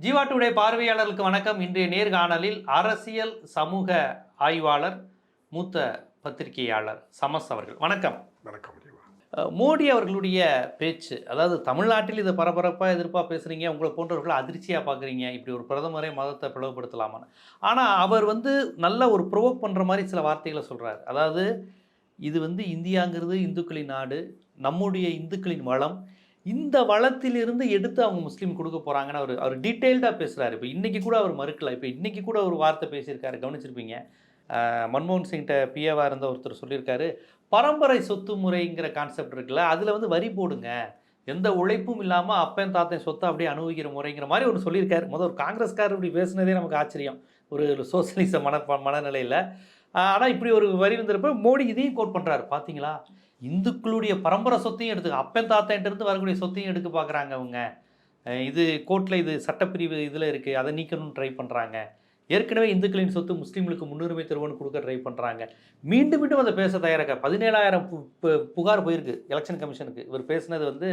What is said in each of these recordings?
ஜீவாட்டுடைய பார்வையாளர்களுக்கு வணக்கம். இன்றைய நேர்காணலில் அரசியல் சமூக ஆய்வாளர் மூத்த பத்திரிகையாளர் சமஸ் அவர்கள். வணக்கம். வணக்கம் மோடி அவர்களுடைய பேச்சு அதாவது தமிழ்நாட்டில் இதை பரபரப்பாக எதிர்ப்பாக பேசுகிறீங்க உங்களை போன்றவர்களை அதிர்ச்சியாக பார்க்குறீங்க இப்படி ஒரு பிரதமரே மதத்தை பிளவுபடுத்தலாமான்னு. ஆனால் அவர் வந்து நல்ல ஒரு ப்ரொவோக் பண்ணுற மாதிரி சில வார்த்தைகளை சொல்கிறார் அதாவது இது வந்து இந்தியாங்கிறது இந்துக்களின் நாடு நம்முடைய இந்துக்களின் வளம் இந்த வளத்திலிருந்து எடுத்து அவங்க முஸ்லீம் கொடுக்க போகிறாங்கன்னு அவர் அவர் டீட்டெயில்டாக பேசுகிறாரு இப்போ இன்றைக்கி கூட அவர் மறுக்கலை. இப்போ இன்றைக்கி கூட ஒரு வார்த்தை பேசியிருக்காரு. கவனிச்சிருப்பீங்க. மன்மோகன் சிங்கிட்ட பிஏவாக இருந்த ஒருத்தர் சொல்லியிருக்காரு. பரம்பரை சொத்து முறைங்கிற கான்செப்ட் இருக்குல்ல அதில் வந்து வரி போடுங்க. எந்த உழைப்பும் இல்லாமல் அப்பன் தாத்தன் சொத்தை அப்படியே அனுபவிக்கிற முறைங்கிற மாதிரி ஒரு சொல்லியிருக்காரு. முதல் ஒரு காங்கிரஸ்காரர் இப்படி பேசுனதே நமக்கு ஆச்சரியம். ஒரு சோசியலிச மன மனநிலையில். ஆனால் இப்படி ஒரு வரி வந்திருப்ப மோடி இதையும் கோட் பண்ணுறாரு பார்த்தீங்களா இந்துக்களுடைய பரம்பரை சொத்தையும் எடுத்து அப்பன் தாத்தன்ட்டு வரக்கூடிய சொத்தையும் எடுக்க பார்க்குறாங்க அவங்க. இது கோர்ட்டில் இது சட்டப்பிரிவு இதில் இருக்குது அதை நீக்கணும்னு ட்ரை பண்ணுறாங்க ஏற்கனவே இந்துக்களின் சொத்து முஸ்லீம்களுக்கு முன்னுரிமை தருவோன்னு கொடுக்க ட்ரை பண்ணுறாங்க மீண்டும் மீண்டும் அதை பேச தயாராக. பதினேழாயிரம் பு புகார் போயிருக்கு எலெக்ஷன் கமிஷனுக்கு இவர் பேசினது வந்து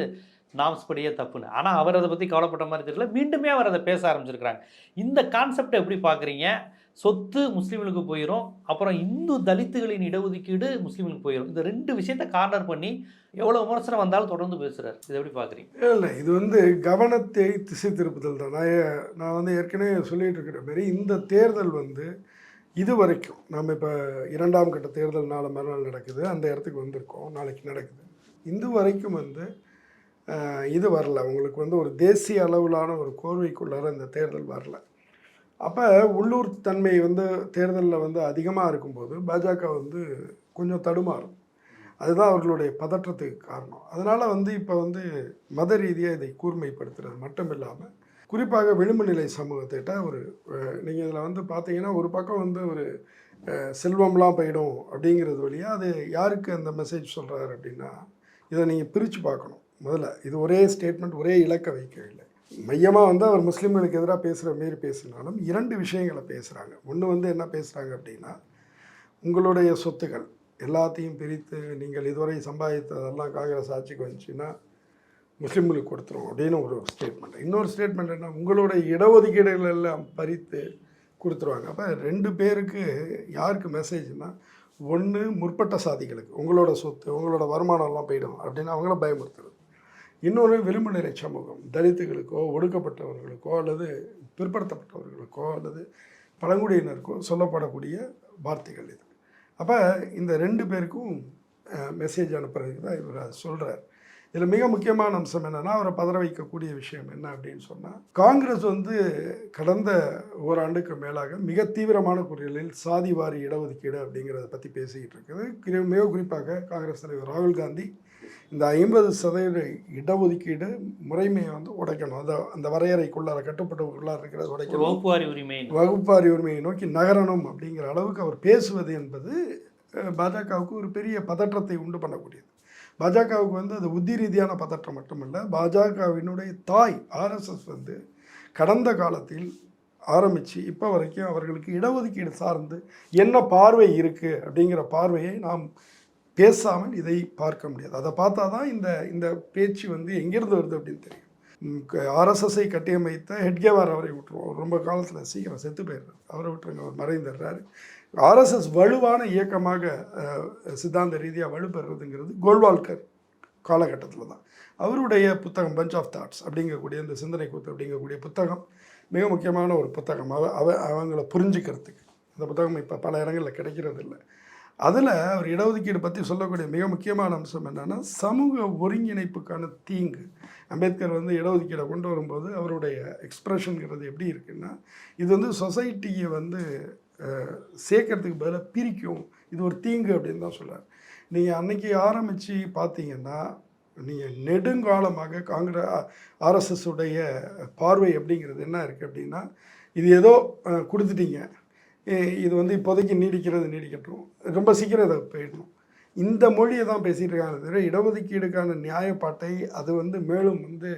நாம்ஸ் படியே தப்புன்னு. ஆனால் அவர் அதை பற்றி கவலைப்பட்ட மாதிரி தெரியல. மீண்டுமே அவர் அதை பேச ஆரம்பிச்சிருக்கிறாங்க. இந்த கான்செப்டை எப்படி பார்க்குறீங்க சொத்து முஸ்லீம்களுக்கு போயிடும் அப்புறம் இந்து தலித்துகளின் இடஒதுக்கீடு முஸ்லீம்களுக்கு போயிடும் இந்த ரெண்டு விஷயத்தை கார்னர் பண்ணி எவ்வளோ விமர்சனம் வந்தாலும் தொடர்ந்து பேசுகிறார் இதை எப்படி பார்க்குறீங்க? இல்லை இது வந்து கவனத்தை திசை திருப்புதல் தான். நான் ஏ- நான் வந்து ஏற்கனவே சொல்லிட்டு இருக்கிற மாதிரி இந்த தேர்தல் வந்து இது வரைக்கும் நம்ம இப்போ இரண்டாம் கட்ட தேர்தல் நாளை மறுநாள் நடக்குது. அந்த இடத்துக்கு வந்திருக்கோம். நாளைக்கு நடக்குது. இது வரைக்கும் வந்து இது வரல. உங்களுக்கு வந்து ஒரு தேசிய அளவிலான ஒரு கோர்வைக்குள்ளார இந்த தேர்தல் வரல. அப்போ உள்ளூர் தன்மை வந்து தேர்தலில் வந்து அதிகமாக இருக்கும்போது பாஜக வந்து கொஞ்சம் தடுமாறும். அதுதான் அவர்களுடைய பதற்றத்துக்கு காரணம். அதனால் வந்து இப்போ வந்து மத ரீதியாக இதை கூர்மைப்படுத்துறது மட்டும் இல்லாமல் குறிப்பாக விளிம்பு நிலை சமூகத்திட்ட ஒரு நீங்கள் இதில் வந்து பார்த்தீங்கன்னா ஒரு பக்கம் வந்து ஒரு செல்வம்லாம் போயிடும் அப்படிங்கிறது வழியாக அது யாருக்கு அந்த மெசேஜ் சொல்கிறாரு அப்படின்னா இதை நீங்கள் பிரித்து பார்க்கணும். முதல்ல இது ஒரே ஸ்டேட்மெண்ட் ஒரே இலக்க வைக்கவில்லை. மையமாக வந்து அவர் முஸ்லீம்களுக்கு எதிராக பேசுகிற மாரி பேசினாலும் இரண்டு விஷயங்களை பேசுகிறாங்க ஒன்று வந்து என்ன பேசுகிறாங்க அப்படின்னா உங்களுடைய சொத்துக்கள் எல்லாத்தையும் பிரித்து நீங்கள் இதுவரை சம்பாதித்ததெல்லாம் காங்கிரஸ் ஆட்சிக்கு வந்துச்சுன்னா முஸ்லீம்களுக்கு கொடுத்துரும் அப்படின்னு ஒரு ஸ்டேட்மெண்ட் இன்னொரு ஸ்டேட்மெண்ட் என்ன? உங்களுடைய இடஒதுக்கீடுகள் எல்லாம் பறித்து கொடுத்துருவாங்க. அப்போ ரெண்டு பேருக்கு யாருக்கு மெசேஜ்னா ஒன்று முற்பட்ட சாதிகளுக்கு உங்களோட சொத்து உங்களோட வருமானம்லாம் போயிடும் அப்படின்னு அவங்கள பயமுறுத்துறது. இன்னொரு விளிம்பு நிலை சமூகம் தலித்துகளுக்கோ ஒடுக்கப்பட்டவர்களுக்கோ அல்லது பிற்படுத்தப்பட்டவர்களுக்கோ அல்லது பழங்குடியினருக்கோ சொல்லப்படக்கூடிய வார்த்தைகள் இது. அப்போ இந்த ரெண்டு பேருக்கும் மெசேஜ் அனுப்புறதுக்கு தான் இவர் சொல்கிறார் இதில் மிக முக்கியமான அம்சம் என்னென்னா அவரை பதற வைக்கக்கூடிய விஷயம் என்ன அப்படின்னு சொன்னால் காங்கிரஸ் வந்து கடந்த ஓராண்டுக்கு மேலாக மிக தீவிரமான குரலில் சாதிவாரி இடஒதுக்கீடு அப்படிங்கிறத பற்றி பேசிக்கிட்டு இருக்குது. மிக குறிப்பாக காங்கிரஸ் தலைவர் ராகுல் காந்தி இந்த ஐம்பது சதவீத இடஒதுக்கீடு முறைமையை வந்து உடைக்கணும். அந்த அந்த வரையறைக்குள்ளார கட்டுப்பட்டவர்களுக்குள்ளார இருக்கிறத உடைக்கணும். வகுப்புவாரி உரிமை வகுப்பாரி உரிமையை நோக்கி நகரணும் அப்படிங்கிற அளவுக்கு அவர் பேசுவது என்பது பாஜகவுக்கு ஒரு பெரிய பதற்றத்தை உண்டு பண்ணக்கூடியது. பாஜகவுக்கு வந்து அது புத்தி ரீதியான பதற்றம் மட்டுமல்ல பாஜகவினுடைய தாய் ஆர்எஸ்எஸ் வந்து கடந்த காலத்தில் ஆரம்பித்து இப்போ வரைக்கும் அவர்களுக்கு இடஒதுக்கீடு சார்ந்து என்ன பார்வை இருக்குது அப்படிங்கிற பார்வையை நாம் பேசாமல் இதை பார்க்க முடியாது. அதை பார்த்தா தான் இந்த இந்த பேச்சு வந்து எங்கேருந்து வருது அப்படின்னு தெரியும். ஆர்எஸ்எஸ்ஐ கட்டியமைத்த ஹெட்கேவார் அவரை விட்டுருவோம். ரொம்ப காலத்தில் சீக்கிரம் செத்து போயிடுறார். அவரை விட்டுருங்க அவர் மறைந்துடுறாரு. ஆர்எஸ்எஸ் வலுவான இயக்கமாக சித்தாந்த ரீதியாக வலுப்பெறுறதுங்கிறது கோல்வால்கர் காலகட்டத்தில் தான். அவருடைய புத்தகம் பஞ்ச் ஆஃப் தாட்ஸ் அப்படிங்கக்கூடிய இந்த சிந்தனை கூத்து அப்படிங்கக்கூடிய புத்தகம் மிக முக்கியமான ஒரு புத்தகம். அவ அவ அவங்கள புரிஞ்சுக்கிறதுக்கு. அந்த புத்தகம் இப்போ பல இடங்களில் கிடைக்கிறது இல்லை அதில் அவர் இடஒதுக்கீடு பற்றி சொல்லக்கூடிய மிக முக்கியமான அம்சம் என்னென்னா சமூக ஒருங்கிணைப்புக்கான தீங்கு. அம்பேத்கர் வந்து இடஒதுக்கீடை கொண்டு வரும்போது அவருடைய எக்ஸ்ப்ரெஷனுங்கிறது எப்படி இருக்குன்னா இது வந்து சொசைட்டியை வந்து சேர்க்கறதுக்கு பதிலாக பிரிக்கும். இது ஒரு தீங்கு அப்படின்னு தான் சொல்கிறார் நீங்கள் அன்னைக்கு ஆரம்பித்து பார்த்தீங்கன்னா நீங்கள் நெடுங்காலமாக காங்கிரஸ் ஆர்எஸ்எஸ் உடைய பார்வை அப்படிங்கிறது என்ன இருக்குது அப்படின்னா இது ஏதோ கொடுத்துட்டீங்க. இது வந்து இப்போதைக்கு நீடிக்கிறது நீடிக்கட்டும். ரொம்ப சீக்கிரம் இதை போயிடணும். இந்த மொழியை தான் பேசிகிட்டு இருக்காங்க தவிர இடஒதுக்கீடுக்கான நியாயப்பாட்டை அது வந்து மேலும் வந்து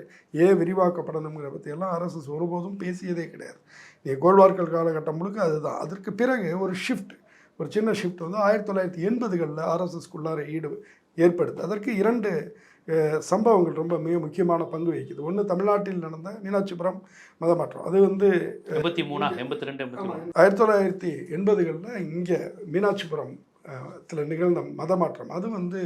ஏன் விரிவாக்கப்படணுங்கிற பற்றியெல்லாம் அரசு ஒருபோதும் பேசியதே கிடையாது. நீ கோல்வார்க்கல் காலகட்டம் முழுக்க அதுதான். அதற்கு பிறகு ஒரு ஷிஃப்ட் ஒரு சின்ன ஷிஃப்ட் வந்து ஆயிரத்தி தொள்ளாயிரத்தி எண்பதுகளில் ஆர்எஸ்எஸ்குள்ளார ஈடு ஏற்படுது அதற்கு இரண்டு சம்பவங்கள் ரொம்ப மிக முக்கியமான பங்கு வகிக்குது. ஒன்று தமிழ்நாட்டில் நடந்த மீனாட்சிபுரம் மதமாற்றம். அது வந்து எண்பத்தி மூணா எண்பத்தி ரெண்டு ஆயிரத்தி தொள்ளாயிரத்தி எண்பதுகளில் இங்கே மீனாட்சிபுரம் த்துல நிகழ்ந்த மதமாற்றம். அது வந்து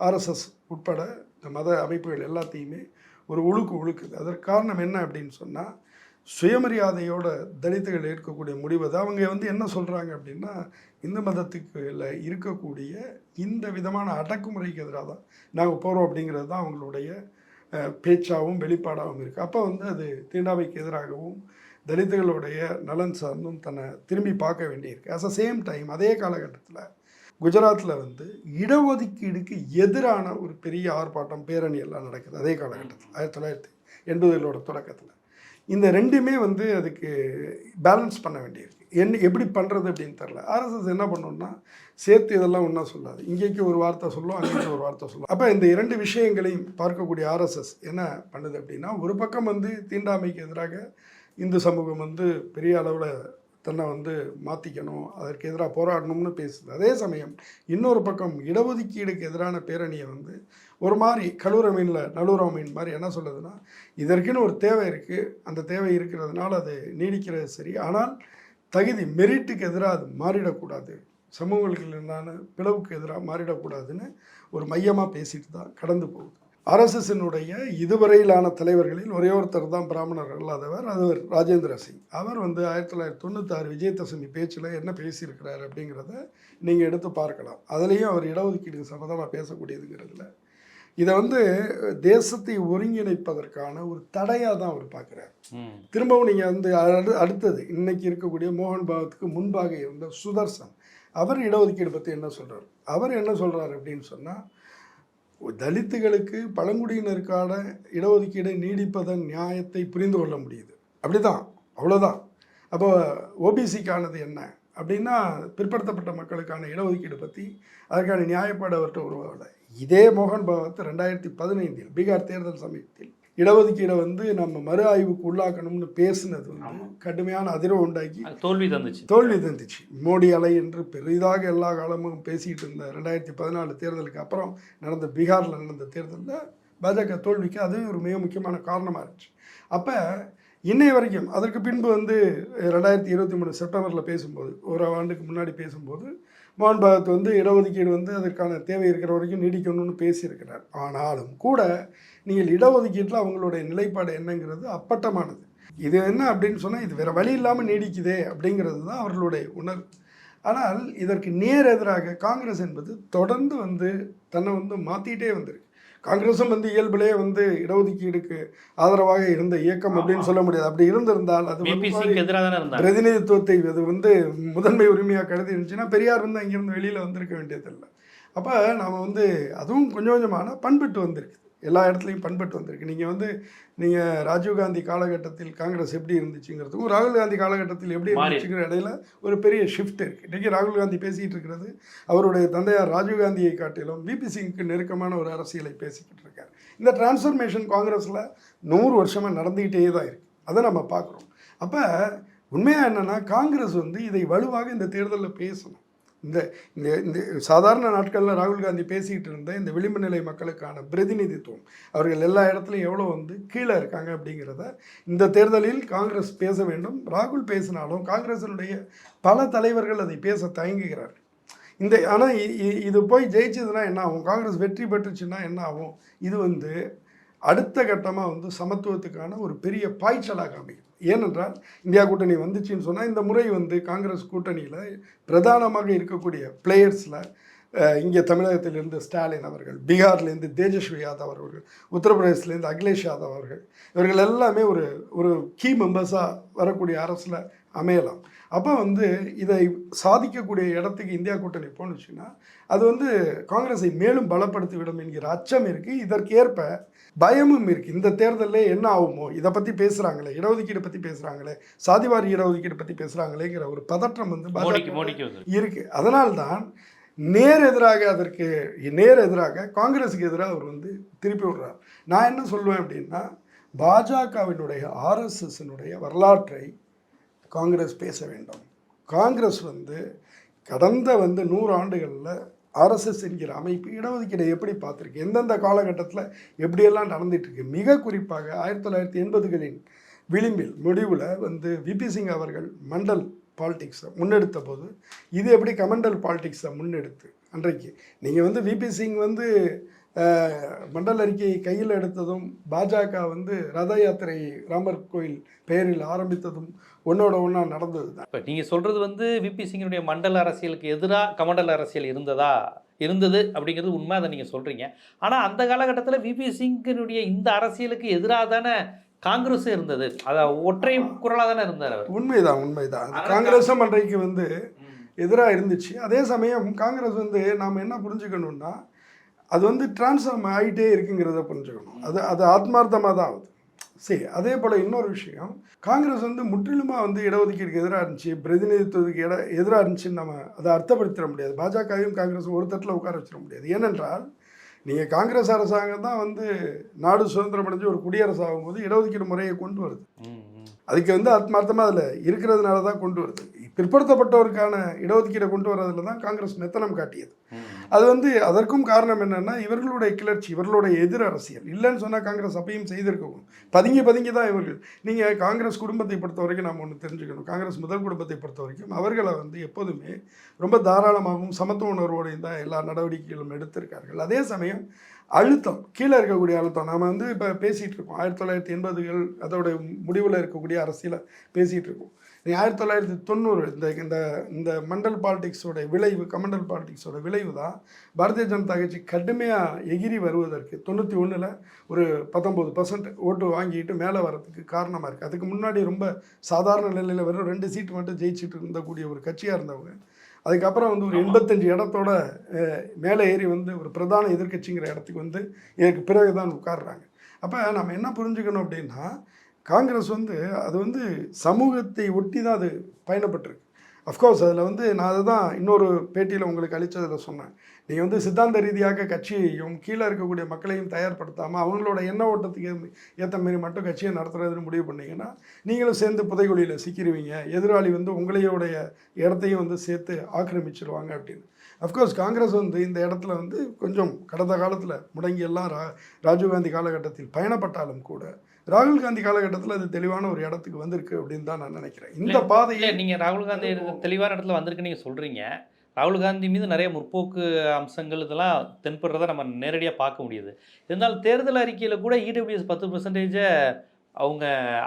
ஆர்எஸ்எஸ் உட்பட இந்த மத அமைப்புகள் எல்லாத்தையுமே ஒரு உழுக்கு உழுக்குது. அதற்கு காரணம் என்ன அப்படின்னு சொன்னால் சுயமரியாதையோட தலித்துகள் ஏற்கக்கூடிய முடிவு அது அவங்க வந்து என்ன சொல்கிறாங்க அப்படின்னா இந்து மதத்துக்குள்ள இருக்கக்கூடிய இந்த விதமான அடக்குமுறைக்கு எதிராக தான் நாங்கள் போகிறோம் அப்படிங்கிறது தான் அவங்களுடைய பேச்சாகவும் வெளிப்பாடாகவும் இருக்குது அப்போ வந்து அது தீண்டாமைக்கு எதிராகவும் தலித்துகளுடைய நலன் சார்ந்தும் தன்னை திரும்பி பார்க்க வேண்டியிருக்கு. அஸ் அ சேம் டைம் அதே காலகட்டத்தில் குஜராத்தில் வந்து இடஒதுக்கீடுக்கு எதிரான ஒரு பெரிய ஆர்ப்பாட்டம் பேரணி எல்லாம் நடக்குது. அதே காலகட்டத்தில் ஆயிரத்தி தொள்ளாயிரத்தி எண்பதுகளோட தொடக்கத்தில். இந்த ரெண்டுமே வந்து அதுக்கு பேலன்ஸ் பண்ண வேண்டியிருக்கு. என்ன எப்படி பண்ணுறது அப்படின்னு தெரில ஆர்எஸ்எஸ் என்ன பண்ணணும்னா சேர்த்து இதெல்லாம் ஒன்றா சொல்லாது. இங்கேக்கு ஒரு வார்த்தை சொல்லும் அங்கேக்கு ஒரு வார்த்தை சொல்லும். அப்போ இந்த இரண்டு விஷயங்களையும் பார்க்கக்கூடிய ஆர்எஸ்எஸ் என்ன பண்ணுது அப்படின்னா ஒரு பக்கம் வந்து தீண்டாமைக்கு எதிராக இந்து சமூகம் வந்து பெரிய அளவில் தன்னை வந்து மாற்றிக்கணும் அதற்கு எதிராக போராடணும்னு பேசுது. அதே சமயம் இன்னொரு பக்கம் இடஒதுக்கீடுக்கு எதிரான பேரணியை வந்து ஒரு மாதிரி கழுவுற மீனில் நழுவுற மீன் மாதிரி என்ன சொல்லுதுன்னா இதற்குன்னு ஒரு தேவை இருக்குது அந்த தேவை இருக்கிறதுனால அது நீடிக்கிறது சரி. ஆனால் தகுதி மெரிட்டுக்கு எதிராக அது மாறிடக்கூடாது. சமூகங்களுக்கு எதிரான பிளவுக்கு எதிராக மாறிடக்கூடாதுன்னு ஒரு மையமாக பேசிட்டு தான் கடந்து போகுது. ஆர்எஸ்எஸ்னுடைய இதுவரையிலான தலைவர்களில் ஒரே ஒருத்தர் தான் பிராமணர் அல்லாதவர். அவர் ராஜேந்திர சிங். அவர் வந்து ஆயிரத்தி தொள்ளாயிரத்தி தொண்ணூத்தாறு விஜயதசமி பேச்சில் என்ன பேசியிருக்கிறார் அப்படிங்கிறத நீங்கள் எடுத்து பார்க்கலாம். அதுலேயும் அவர் இடஒதுக்கீடு சம்மந்தமாக பேசக்கூடியதுங்கிறதுல இதை வந்து தேசத்தை ஒருங்கிணைப்பதற்கான ஒரு தடையாக தான் அவர் பார்க்குறார் திரும்பவும் நீங்கள் வந்து அடு அடுத்தது இன்னைக்கு இருக்கக்கூடிய மோகன் பாகத்துக்கு முன்பாக இருந்த சுதர்சன் அவர் இடஒதுக்கீடு பற்றி என்ன சொல்றார்? அவர் என்ன சொல்றாரு அப்படின்னு சொன்னால் தலித்துகளுக்கு பழங்குடியினருக்கான இடஒதுக்கீடை நீடிப்பதன் நியாயத்தை புரிந்து கொள்ள முடியுது. அப்படிதான் அவ்வளோதான் அப்போ ஓபிசிக்கானது என்ன அப்படின்னா பிற்படுத்தப்பட்ட மக்களுக்கான இடஒதுக்கீடு பற்றி அதற்கான நியாயப்பாடு அவர்கிட்ட உருவாகலை. இதே மோகன் பகவத் ரெண்டாயிரத்தி பதினைந்தில் பீகார் தேர்தல் சமயத்தில் இடஒதுக்கீடை வந்து நம்ம மறு ஆய்வுக்கு உள்ளாக்கணும்னு பேசினது வந்து கடுமையான அதிர்வை உண்டாக்கி தோல்வி தந்துச்சு. தோல்வி தந்துச்சு. மோடி அலை என்று பெரிதாக எல்லா காலமும் பேசிக்கிட்டு இருந்த ரெண்டாயிரத்தி பதினாலு தேர்தலுக்கு அப்புறம் நடந்த பீகாரில் நடந்த தேர்தலில் பாஜக தோல்விக்கு அது ஒரு மிக முக்கியமான காரணமாக இருந்துச்சு. அப்போ இன்னை வரைக்கும் அதற்கு பின்பு வந்து ரெண்டாயிரத்தி இருபத்தி மூணு செப்டம்பரில் பேசும்போது ஒரு ஆண்டுக்கு முன்னாடி பேசும்போது மோகன் பகத் வந்து இடஒதுக்கீடு வந்து அதற்கான தேவை இருக்கிற வரைக்கும் நீடிக்கணும்னு பேசியிருக்கிறார். ஆனாலும் கூட நீங்கள் இடஒதுக்கீட்டில் அவங்களுடைய நிலைப்பாடு என்னங்கிறது அப்பட்டமானது. இது என்ன அப்படின்னு சொன்னால் இது வேறு வழி இல்லாமல் நீடிக்குதே அப்படிங்கிறது தான் அவர்களுடைய உணர்வு. ஆனால் இதற்கு நேர் எதிராக காங்கிரஸ் என்பது தொடர்ந்து வந்து தன்னை வந்து மாற்றிக்கிட்டே வந்திருக்கு. காங்கிரஸும் வந்து இயல்பிலே வந்து இடஒதுக்கீடுக்கு ஆதரவாக இருந்த இயக்கம் அப்படின்னு சொல்ல முடியாது. அப்படி இருந்திருந்தால் அது பிரதிநிதித்துவத்தை அது வந்து முதன்மை உரிமையாக கருதி இருந்துச்சுன்னா பெரியார் வந்து அங்கிருந்து வெளியில் வந்திருக்க வேண்டியதில்லை. அப்போ நாம் வந்து அதுவும் கொஞ்சம் கொஞ்சமான பண்பட்டு வந்திருக்கு. எல்லா இடத்துலையும் பண்பட்டு வந்திருக்கு. நீங்கள் வந்து நீங்கள் ராஜீவ்காந்தி காலகட்டத்தில் காங்கிரஸ் எப்படி இருந்துச்சுங்கிறதுக்கும் ராகுல் காந்தி காலகட்டத்தில் எப்படி இருந்துச்சுங்கிற இடையில ஒரு பெரிய ஷிஃப்ட் இருக்குது இன்றைக்கி ராகுல் காந்தி பேசிகிட்டு இருக்கிறது அவருடைய தந்தையார் ராஜீவ்காந்தியை காட்டிலும் பிபி சிங்க்கு நெருக்கமான ஒரு அரசியலை பேசிக்கிட்டு இருக்கார். இந்த டிரான்ஸ்ஃபர்மேஷன் காங்கிரஸில் நூறு வருஷமாக நடந்துக்கிட்டே தான் இருக்குது அதை நம்ம பார்க்குறோம். அப்போ உண்மையாக என்னென்னா காங்கிரஸ் வந்து இதை வலுவாக இந்த தேர்தலில் பேசணும். இந்த இந்த இந்த சாதாரண நாட்களில் ராகுல் காந்தி பேசிக்கிட்டு இருந்த இந்த விளிம்பு நிலை மக்களுக்கான பிரதிநிதித்துவம். அவர்கள் எல்லா இடத்துலையும் எவ்வளோ வந்து கீழே இருக்காங்க அப்படிங்கிறத இந்த தேர்தலில் காங்கிரஸ் பேச வேண்டும். ராகுல் பேசினாலும் காங்கிரஸினுடைய பல தலைவர்கள் அதை பேச தயங்குகிறார்கள். இந்த ஆனால் இது போய் ஜெயிச்சதுன்னா என்ன ஆகும்? காங்கிரஸ் வெற்றி பெற்றுச்சுன்னா என்ன ஆகும்? இது வந்து அடுத்த கட்டமாக வந்து சமத்துவத்துக்கான ஒரு பெரிய பாய்ச்சலாக அமையும் ஏனென்றால் இந்தியா கூட்டணி வந்துச்சுன்னு சொன்னால் இந்த முறை வந்து காங்கிரஸ் கூட்டணியில் பிரதானமாக இருக்கக்கூடிய பிளேயர்ஸில் இங்கே தமிழகத்திலிருந்து ஸ்டாலின் அவர்கள் பீகார்லேருந்து தேஜஸ்வி யாதவ் அவர்கள் உத்தரப்பிரதேசலேருந்து அகிலேஷ் யாதவ் அவர்கள் இவர்கள் எல்லாமே ஒரு ஒரு கீ மெம்பர்ஸாக வரக்கூடிய அரசில் அமையலாம். அப்போ வந்து இதை சாதிக்கக்கூடிய இடத்துக்கு இந்தியா கூட்டணி போணுச்சுன்னா அது வந்து காங்கிரஸை மேலும் பலப்படுத்திவிடும் என்கிற அச்சம் இருக்குது இதற்கேற்ப பயமும் இருக்குது இந்த தேர்தலில் என்ன ஆகுமோ இதை பற்றி பேசுகிறாங்களே இடஒதுக்கீடு பற்றி பேசுகிறாங்களே சாதிவாரி இடஒதுக்கீடு பற்றி பேசுகிறாங்களேங்கிற ஒரு பதற்றம் வந்து மோடிக்கு பாஜக மோடிக்கு வந்து இருக்கு. அதனால்தான் நேர் எதிராக அதற்கு நேர் எதிராக காங்கிரஸுக்கு எதிராக அவர் வந்து திருப்பி விடுறார். நான் என்ன சொல்லுவேன் அப்படின்னா பாஜகவினுடைய ஆர்எஸ்எஸ்னுடைய வரலாற்றை காங்கிரஸ் பேச வேண்டும். காங்கிரஸ் வந்து கடந்த வந்து நூறு ஆண்டுகளில் ஆர்எஸ்எஸ் என்கிற அமைப்பு இடஒதுக்கீடை எப்படி பார்த்துருக்கு? எந்தெந்த காலகட்டத்தில் எப்படியெல்லாம் நடந்துகிட்ருக்கு மிக குறிப்பாக ஆயிரத்தி தொள்ளாயிரத்தி எண்பதுகளின் விளிம்பில் முடிவில் வந்து விபி சிங் அவர்கள் மண்டல் பாலிடிக்ஸை முன்னெடுத்த போது இது எப்படி கமண்டல் பாலிடிக்ஸை முன்னெடுத்து? அன்றைக்கு நீங்கள் வந்து விபி சிங் வந்து மண்டல் அறிக்கையை கையில் எடுத்ததும் பாஜக வந்து ரத யாத்திரை ராமர் கோயில் பெயரில் ஆரம்பித்ததும் ஒன்றோட ஒன்றா நடந்தது தான் இப்போ நீங்கள் சொல்கிறது வந்து விபி சிங்கினுடைய மண்டல அரசியலுக்கு எதிராக கமண்டல அரசியல் இருந்ததா? இருந்தது அப்படிங்கிறது உண்மை அதை நீங்கள் சொல்கிறீங்க ஆனால் அந்த காலகட்டத்தில் விபி சிங்கினுடைய இந்த அரசியலுக்கு எதிராக தானே காங்கிரஸும் இருந்தது. அதை ஒற்றை குரலாக தானே இருந்தார் அவர். உண்மைதான் உண்மைதான். காங்கிரஸும் அன்றைக்கு வந்து எதிராக இருந்துச்சு. அதே சமயம் காங்கிரஸ் வந்து நாம் என்ன புரிஞ்சுக்கணும்னா அது வந்து டிரான்ஸ்ஃபார்ம் ஆகிட்டே இருக்குங்கிறத புரிஞ்சுக்கணும். அது அது ஆத்மார்த்தமாக தான் ஆகுது சரி அதே போல் இன்னொரு விஷயம். காங்கிரஸ் வந்து முற்றிலுமாக வந்து இடஒதுக்கீடுக்கு எதிராக இருந்துச்சு பிரதிநிதித்துவத்துக்கு இட எதிராக இருந்துச்சுன்னு நம்ம அதை அர்த்தப்படுத்திட முடியாது. பாஜகவையும் காங்கிரஸும் ஒரு தட்டில் உட்கார வச்சிட முடியாது. ஏனென்றால் நீங்கள் காங்கிரஸ் அரசாங்கம் தான் வந்து நாடு சுதந்திரம் அடைஞ்சு ஒரு குடியரசு ஆகும்போது இடஒதுக்கீடு முறையை கொண்டு வருது. அதுக்கு வந்து ஆத்மார்த்தமாக அதில் இருக்கிறதுனால தான் கொண்டு வருது. பிற்படுத்தப்பட்டோருக்கான இடஒதுக்கீடை கொண்டு வரதுல தான் காங்கிரஸ் மெத்தனம் காட்டியது. அது வந்து அதற்கும் காரணம் என்னன்னா இவர்களுடைய கிளர்ச்சி இவர்களுடைய எதிர் அரசியல். இல்லைன்னு சொன்னால் காங்கிரஸ் அப்பயும் செய்திருக்கணும். பதுங்கி பதுங்கி தான் இவர்கள். நீங்கள் காங்கிரஸ் குடும்பத்தை பொறுத்த வரைக்கும் நாம் ஒன்று தெரிஞ்சுக்கணும். காங்கிரஸ் முதல் குடும்பத்தை பொறுத்த வரைக்கும் அவர்களை வந்து எப்போதுமே ரொம்ப தாராளமாகவும் சமத்துவ உணர்வோடையும் தான் எல்லா நடவடிக்கைகளும் எடுத்திருக்கார்கள். அதே சமயம் அழுத்தம் கீழே இருக்கக்கூடிய அழுத்தம். நாம் வந்து இப்போ பேசிகிட்டு இருக்கோம். ஆயிரத்தி தொள்ளாயிரத்தி எண்பதுகள் அதோட முடிவில் இருக்கக்கூடிய அரசியலை பேசிகிட்டு இருக்கோம். ஆயிரத்தி தொள்ளாயிரத்தி தொண்ணூறு இந்த இந்த இந்த மண்டல் பாலிடிக்ஸோட விளைவு கமண்டல் பாலிடிக்ஸோட விளைவு தான் பாரதிய ஜனதா கட்சி கடுமையாக எகிரி வருவதற்கு தொண்ணூற்றி ஒன்றில் ஒரு பத்தொம்பது பர்சன்ட் ஓட்டு வாங்கிட்டு மேலே வரதுக்கு காரணமாக இருக்குது அதுக்கு முன்னாடி ரொம்ப சாதாரண நிலையில் வெறும் ரெண்டு சீட்டு மட்டும் ஜெயிச்சிட்டு இருந்தக்கூடிய ஒரு கட்சியாக இருந்தவங்க. அதுக்கப்புறம் வந்து ஒரு எண்பத்தஞ்சு இடத்தோட மேலே ஏறி வந்து ஒரு பிரதான எதிர்க்கட்சிங்கிற இடத்துக்கு வந்து இதற்கு பிறகு தான் உட்கார்றாங்க. அப்போ நம்ம என்ன புரிஞ்சுக்கணும் அப்படின்னா காங்கிரஸ் வந்து அது வந்து சமூகத்தை ஒட்டி தான் அது பயணப்பட்டிருக்கு. அஃப்கோர்ஸ் அதில் வந்து நான் அதை தான் இன்னொரு பேட்டியில் உங்களுக்கு அளித்ததில் சொன்னேன். நீங்கள் வந்து சித்தாந்த ரீதியாக கட்சியையும் கீழே இருக்கக்கூடிய மக்களையும் தயார்படுத்தாமல் அவங்களோட எண்ண ஓட்டத்துக்கு ஏற்ற மாரி மட்டும் கட்சியை நடத்துறதுன்னு முடிவு பண்ணீங்கன்னா நீங்களும் சேர்ந்து புதைகுழியில் சிக்கிடுவீங்க எதிராளி வந்து உங்களையோடைய இடத்தையும் வந்து சேர்த்து ஆக்கிரமிச்சிருவாங்க அப்படின்னு. அஃப்கோர்ஸ் காங்கிரஸ் வந்து இந்த இடத்துல வந்து கொஞ்சம் கடந்த காலத்தில் முடங்கியெல்லாம் ரா ராஜீவ்காந்தி காலகட்டத்தில் பயணப்பட்டாலும் கூட ராகுல் காந்தி காலகட்டத்தில் அது தெளிவான ஒரு இடத்துக்கு வந்திருக்கு அப்படின்னு தான் நான் நினைக்கிறேன். இந்த பாதையை நீங்கள் ராகுல் காந்தி தெளிவான இடத்துல வந்திருக்கு நீங்கள் சொல்கிறீங்க ராகுல் காந்தி மீது நிறைய முற்போக்கு அம்சங்கள் இதெல்லாம் தென்படுறதை நம்ம நேரடியாக பார்க்க முடியுது. இருந்தாலும் தேர்தல் அறிக்கையில் கூட E இடபிள்யூஎஸ் பத்து பர்சன்டேஜை அவங்க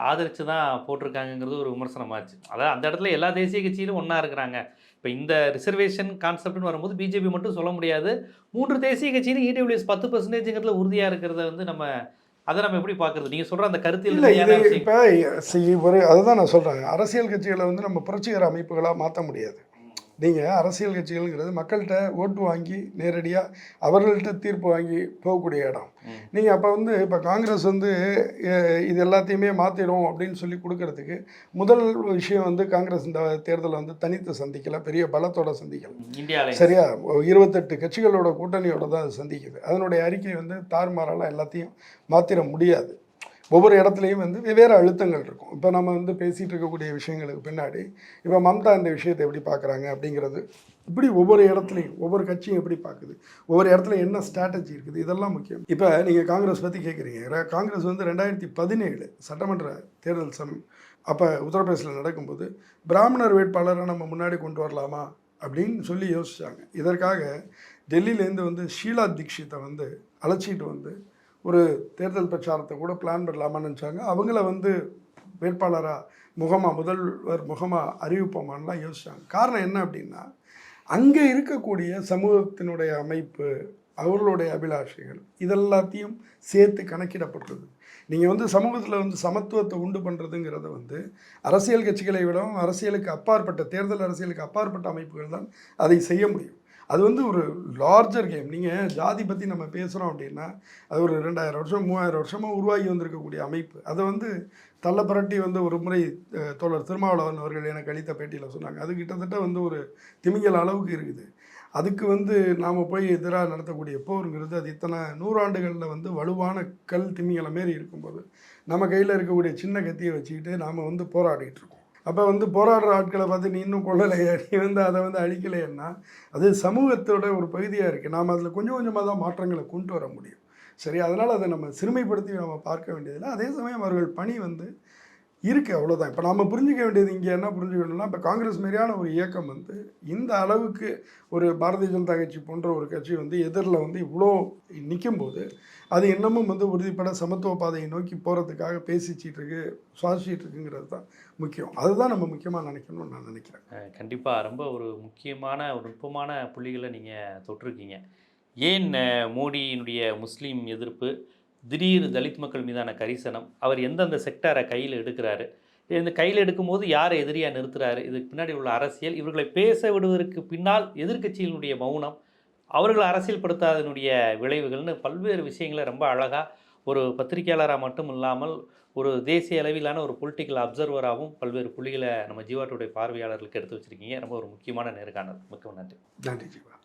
ஆதரித்து தான் போட்டிருக்காங்கங்கிறது ஒரு விமர்சனமாச்சு. அதாவது அந்த இடத்துல எல்லா தேசிய கட்சியிலும் ஒன்றா இருக்கிறாங்க. இப்போ இந்த ரிசர்வேஷன் கான்செப்ட்னு வரும்போது பிஜேபி மட்டும் சொல்ல முடியாது. மூன்று தேசிய கட்சியிலும் E இடபிள்யூஎஸ் பத்து பர்சன்டேஜுங்கிறதுல உறுதியாக இருக்கிறத வந்து நம்ம அதை நம்ம எப்படி பார்க்குறது? நீங்கள் சொல்கிற அந்த கருத்தில் இல்லை இது இப்போ ஒரு அதுதான் நான் சொல்கிறேன் அரசியல் கட்சிகளை வந்து நம்ம புரட்சிகர அமைப்புகளாக மாற்ற முடியாது. நீங்கள் அரசியல் கட்சிகள்ங்கிறது மக்கள்கிட்ட ஓட்டு வாங்கி நேரடியாக அவர்கள்ட்ட தீர்ப்பு வாங்கி போகக்கூடிய இடம். நீங்கள் அப்போ வந்து இப்போ காங்கிரஸ் வந்து இது எல்லாத்தையுமே மாற்றிடும் அப்படின்னு சொல்லி கொடுக்கறதுக்கு முதல் விஷயம் வந்து காங்கிரஸ் இந்த தேர்தலை வந்து தனித்து சந்திக்கல பெரிய பலத்தோட சந்திக்கல. சரியா? இருபத்தெட்டு கட்சிகளோட கூட்டணியோட தான் அது சந்திக்குது. அதனுடைய அறிக்கை வந்து தாறுமாறால எல்லாத்தையும் மாற்றிட முடியாது. ஒவ்வொரு இடத்துலையும் வந்து வெவ்வேறு அழுத்தங்கள் இருக்கும். இப்போ நம்ம வந்து பேசிகிட்டு இருக்கக்கூடிய விஷயங்களுக்கு பின்னாடி இப்போ மம்தா இந்த விஷயத்தை எப்படி பார்க்குறாங்க அப்படிங்கிறது இப்படி ஒவ்வொரு இடத்துலையும் ஒவ்வொரு கட்சியும் எப்படி பார்க்குது ஒவ்வொரு இடத்துல என்ன ஸ்ட்ராட்டஜி இருக்குது இதெல்லாம் முக்கியம். இப்போ நீங்கள் காங்கிரஸ் பற்றி கேட்குறீங்க காங்கிரஸ் வந்து ரெண்டாயிரத்தி பதினேழு சட்டமன்ற தேர்தல் சம் அப்போ உத்தரப்பிரதேசில் நடக்கும்போது பிராமணர் வேட்பாளரை நம்ம முன்னாடி கொண்டு வரலாமா அப்படின்னு சொல்லி யோசிச்சாங்க. இதற்காக டெல்லியிலேருந்து வந்து ஷீலா தீக்ஷித்தை வந்து அழைச்சிட்டு வந்து ஒரு தேர்தல் பிரச்சாரத்தை கூட பிளான் பண்ணலாமான்னு நினச்சாங்க. அவங்கள வந்து வேட்பாளராக முகமாக முதல்வர் முகமாக அறிவிப்போமான்லாம் யோசிச்சாங்க. காரணம் என்ன அப்படின்னா அங்கே இருக்கக்கூடிய சமூகத்தினுடைய அமைப்பு அவர்களுடைய அபிலாஷைகள் இதெல்லாத்தையும் சேர்த்து கணக்கிடப்படுறது நீங்கள் வந்து சமூகத்தில் வந்து சமத்துவத்தை உண்டு பண்ணுறதுங்கிறத வந்து அரசியல் கட்சிகளை விடவும் அரசியலுக்கு அப்பாற்பட்ட தேர்தல் அரசியலுக்கு அப்பாற்பட்ட அமைப்புகள் தான் அதை செய்ய முடியும். அது வந்து ஒரு லார்ஜர் கேம் நீங்கள் ஜாதி பற்றி நம்ம பேசுகிறோம் அப்படின்னா அது ஒரு ரெண்டாயிரம் வருஷம் மூவாயிரம் வருஷமாக உருவாகி வந்திருக்கக்கூடிய அமைப்பு. அதை வந்து தள்ள புரட்டி வந்து ஒரு முறை தோழர் திருமாவளவன் அவர்கள் எனக்கு அளித்த பேட்டியில் சொன்னாங்க. அது கிட்டத்தட்ட வந்து ஒரு திமிங்கல் அளவுக்கு இருக்குது. அதுக்கு வந்து நாம் போய் எதிராக நடத்தக்கூடிய போருங்கிறது அது இத்தனை நூறாண்டுகளில் வந்து வலுவான கல் திமிங்கலை மாரி இருக்கும்போது நம்ம கையில் இருக்கக்கூடிய சின்ன கத்தியை வச்சுக்கிட்டு நாம் வந்து போராடிட்டு இருக்கோம். அப்போ வந்து போராடுற ஆட்களை பார்த்து நீ இன்னும் கொள்ளலையா நீ வந்து அதை வந்து அழிக்கலைன்னா அது சமூகத்தோட ஒரு பகுதியாக இருக்குது நாம் அதில் கொஞ்சம் கொஞ்சமாக தான் மாற்றங்களை கொண்டு வர முடியும். சரி அதனால் அதை நம்ம சிறுமைப்படுத்தி நம்ம பார்க்க வேண்டியதில்லை. அதே சமயம் அவர்கள் பணி வந்து இருக்குது அவ்வளோதான் இப்போ நம்ம புரிஞ்சிக்க வேண்டியது இங்கே என்ன புரிஞ்சுக்கணும்னா இப்போ காங்கிரஸ் மாதிரியான ஒரு இயக்கம் வந்து இந்த அளவுக்கு ஒரு பாரதிய ஜனதா கட்சி போன்ற ஒரு கட்சி வந்து எதிரில் வந்து இவ்வளோ நிற்கும்போது அது இன்னமும் வந்து உறுதிப்பட சமத்துவ பாதையை நோக்கி போகிறதுக்காக பேசிச்சிட்டு இருக்கு சுவாசிச்சிட்டு இருக்குங்கிறது தான் முக்கியம். அதுதான் நம்ம முக்கியமாக நினைக்கணும்னு நான் நினைக்கிறேன். கண்டிப்பாக ரொம்ப ஒரு முக்கியமான ஒரு நுட்பமான புள்ளிகளை நீங்கள் தொட்டிருக்கீங்க. ஏன் மோடியினுடைய முஸ்லீம் எதிர்ப்பு? திடீர் தலித் மக்கள் மீதான கரிசனம். அவர் எந்தெந்த செக்டாரை கையில் எடுக்கிறாரு? இந்த கையில் எடுக்கும்போது யாரை எதிரியாக நிறுத்துறாரு? இதுக்கு பின்னாடி உள்ள அரசியல். இவர்களை பேச விடுவதற்கு பின்னால் எதிர்கட்சியினுடைய மௌனம். அவர்கள் அரசியல்படுத்தாதனுடைய விளைவுகள்னு பல்வேறு விஷயங்களை ரொம்ப அழகாக ஒரு பத்திரிகையாளராக மட்டும் இல்லாமல் ஒரு தேசிய அளவிலான ஒரு பொலிட்டிக்கல் அப்சர்வராகவும் பல்வேறு புள்ளிகளை நம்ம ஜீவாட்டுடைய பார்வையாளர்களுக்கு எடுத்து வச்சிருக்கீங்க. ரொம்ப ஒரு முக்கியமான நேர்காணல். மிக்க நன்றி. நன்றி ஜீவா.